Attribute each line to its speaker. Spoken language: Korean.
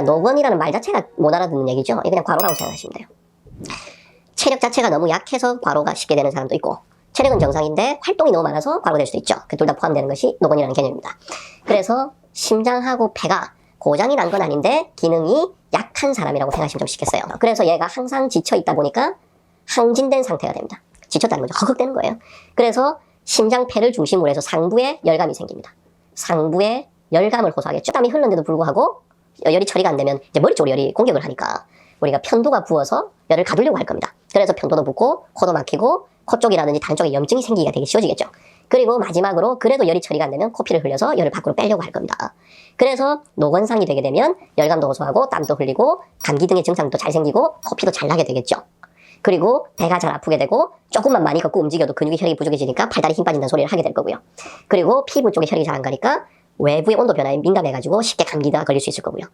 Speaker 1: 자, 노건이라는 말 자체가 못 알아듣는 얘기죠. 그냥 과로라고 생각하시면 돼요. 체력 자체가 너무 약해서 과로가 쉽게 되는 사람도 있고, 체력은 정상인데 활동이 너무 많아서 과로될 수도 있죠. 그 둘 다 포함되는 것이 노건이라는 개념입니다. 그래서 심장하고 폐가 고장이 난 건 아닌데 기능이 약한 사람이라고 생각하시면 좀 쉽겠어요. 그래서 얘가 항상 지쳐 있다 보니까 항진된 상태가 됩니다. 지쳤다는 거죠. 허걱대는 거예요. 그래서 심장 폐를 중심으로 해서 상부에 열감이 생깁니다. 상부에 열감을 호소하겠죠. 땀이 흘렀는데도 불구하고 열이 처리가 안 되면 이제 머리 쪽으로 열이 공격을 하니까 우리가 편도가 부어서 열을 가두려고 할 겁니다. 그래서 편도도 붓고 코도 막히고 코 쪽이라든지 단 쪽에 염증이 생기기가 되게 쉬워지겠죠. 그리고 마지막으로 그래도 열이 처리가 안 되면 코피를 흘려서 열을 밖으로 빼려고 할 겁니다. 그래서 노건상이 되게 되면 열감도 호소하고 땀도 흘리고 감기 등의 증상도 잘 생기고 코피도 잘 나게 되겠죠. 그리고 배가 잘 아프게 되고 조금만 많이 걷고 움직여도 근육이 혈액이 부족해지니까 팔다리 힘 빠진다는 소리를 하게 될 거고요. 그리고 피부 쪽에 혈액이 잘 안 가니까 외부의 온도 변화에 민감해가지고 쉽게 감기가 걸릴 수 있을 거고요.